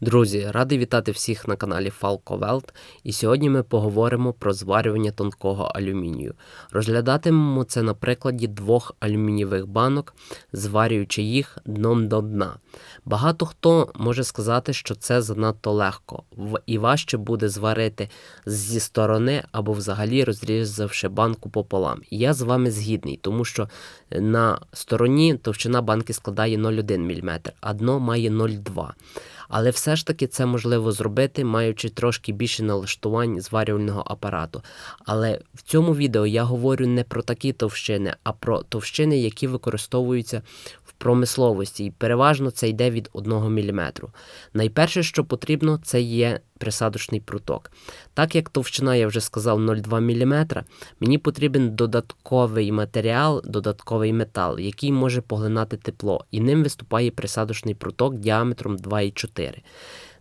Друзі, радий вітати всіх на каналі Falco Welt. І сьогодні ми поговоримо про зварювання тонкого алюмінію. Розглядатимемо це на прикладі двох алюмінієвих банок, зварюючи їх дном до дна. Багато хто може сказати, що це занадто легко, і важче буде зварити зі сторони або взагалі розрізавши банку пополам. Я з вами згідний, тому що на стороні товщина банки складає 0,1 мм, а дно має 0,2 але все ж таки це можливо зробити, маючи трошки більше налаштувань зварювального апарату. Але в цьому відео я говорю не про такі товщини, а про товщини, які використовуються в промисловості, і переважно це йде від 1 мм. Найперше, що потрібно, це є присадочний пруток. Так як товщина, я вже сказав, 0,2 мм, мені потрібен додатковий матеріал, додатковий метал, який може поглинати тепло, і ним виступає присадочний пруток діаметром 2,4.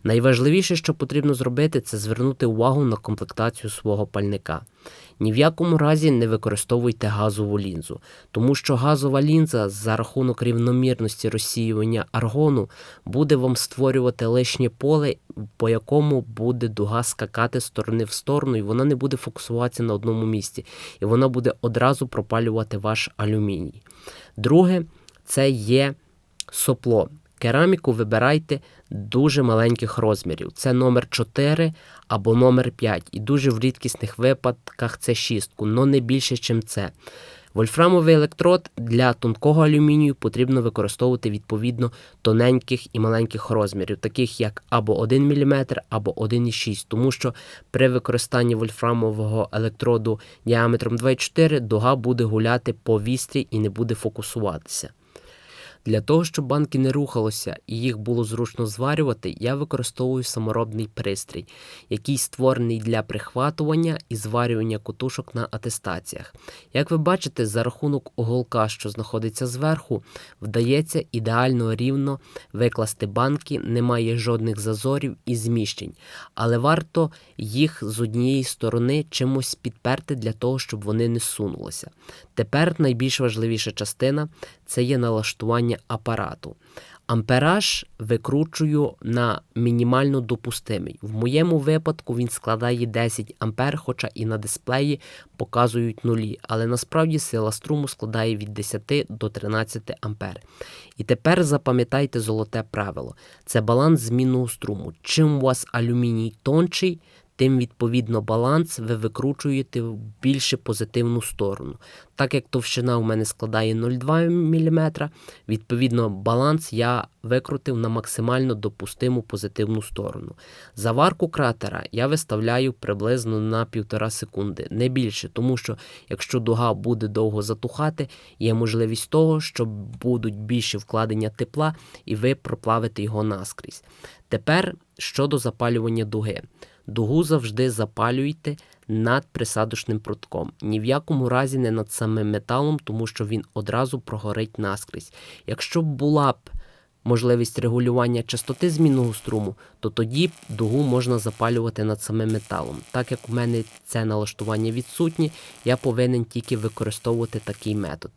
Найважливіше, що потрібно зробити, це звернути увагу на комплектацію свого пальника. Ні в якому разі не використовуйте газову лінзу, тому що газова лінза за рахунок рівномірності розсіювання аргону буде вам створювати лишнє поле, по якому буде дуга скакати з сторони в сторону, і вона не буде фокусуватися на одному місці, і вона буде одразу пропалювати ваш алюміній. Друге, це є сопло. Кераміку вибирайте дуже маленьких розмірів. Це номер 4 або номер 5. І дуже в рідкісних випадках це 6, але не більше, ніж це. Вольфрамовий електрод для тонкого алюмінію потрібно використовувати відповідно тоненьких і маленьких розмірів, таких як або 1 мм, або 1,6 тому що при використанні вольфрамового електроду діаметром 2,4 дуга буде гуляти по вістрі і не буде фокусуватися. Для того, щоб банки не рухалося і їх було зручно зварювати, я використовую саморобний пристрій, який створений для прихватування і зварювання кутушок на атестаціях. Як ви бачите, за рахунок уголка, що знаходиться зверху, вдається ідеально рівно викласти банки, немає жодних зазорів і зміщень, але варто їх з однієї сторони чимось підперти для того, щоб вони не сунулися. Тепер найбільш важливіша частина це є налаштування апарату. Ампераж викручую на мінімально допустимий. В моєму випадку він складає 10 ампер, хоча і на дисплеї показують нулі, але насправді сила струму складає від 10 до 13 ампер. І тепер запам'ятайте золоте правило: це баланс змінного струму. Чим у вас алюміній тонший, тим відповідно баланс ви викручуєте в більше позитивну сторону. Так як товщина у мене складає 0,2 мм, відповідно баланс я викрутив на максимально допустиму позитивну сторону. Заварку кратера я виставляю приблизно на 1,5 секунди, не більше, тому що якщо дуга буде довго затухати, є можливість того, що будуть більше вкладення тепла і ви проплавите його наскрізь. Тепер щодо запалювання дуги. Дугу завжди запалюйте над присадочним прутком. Ні в якому разі не над самим металом, тому що він одразу прогорить наскрізь. Якщо б була б можливість регулювання частоти змінного струму, то тоді дугу можна запалювати над самим металом. Так як у мене це налаштування відсутнє, я повинен тільки використовувати такий метод.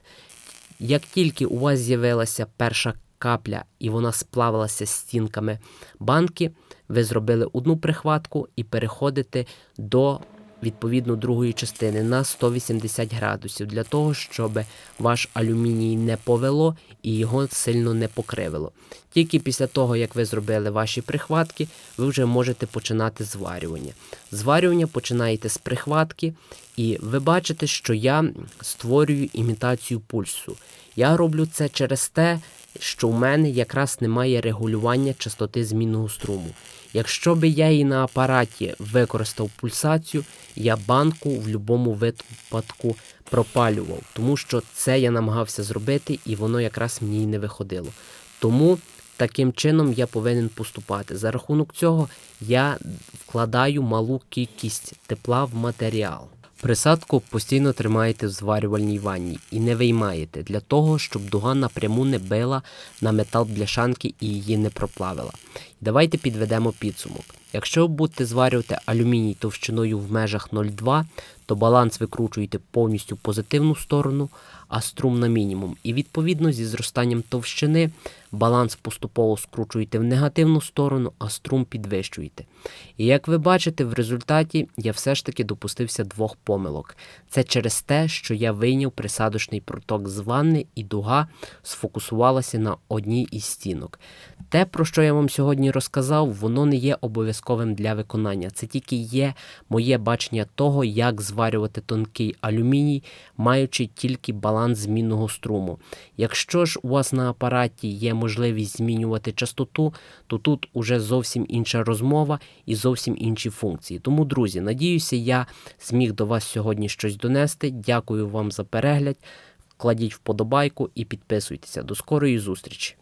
Як тільки у вас з'явилася перша капля і вона сплавилася з стінками банки, ви зробили одну прихватку і переходите до відповідно другої частини на 180 градусів для того, щоб ваш алюміній не повело і його сильно не покривило. Тільки після того, як ви зробили ваші прихватки, ви вже можете починати зварювання. Зварювання починаєте з прихватки, і ви бачите, що я створюю імітацію пульсу. Я роблю це через те, що в мене якраз немає регулювання частоти змінного струму. Якщо би я і на апараті використав пульсацію, я банку в будь-якому випадку пропалював, тому що це я намагався зробити, і воно якраз мені й не виходило. Тому таким чином я повинен поступати. За рахунок цього я вкладаю малу кількість тепла в матеріал. Присадку постійно тримаєте в зварювальній ванні і не виймаєте для того, щоб дуга напряму не била на метал бляшанки і її не проплавила. Давайте підведемо підсумок. Якщо ви будете зварювати алюміній товщиною в межах 0,2, то баланс викручуєте повністю позитивну сторону, а струм на мінімум. І відповідно зі зростанням товщини баланс поступово скручуєте в негативну сторону, а струм підвищуєте. І як ви бачите, в результаті я все ж таки допустився двох помилок. Це через те, що я вийняв присадочний проток з ванни і дуга сфокусувалася на одній із стінок. Те, про що я вам сьогодні розказав, воно не є обов'язковим для виконання. Це тільки є моє бачення того, як зварювати тонкий алюміній, маючи тільки баланс змінного струму. Якщо ж у вас на апараті є можливість змінювати частоту, то тут уже зовсім інша розмова і зовсім інші функції. Тому, друзі, надіюся, я зміг до вас сьогодні щось донести. Дякую вам за перегляд. Кладіть вподобайку і підписуйтеся. До скорої зустрічі!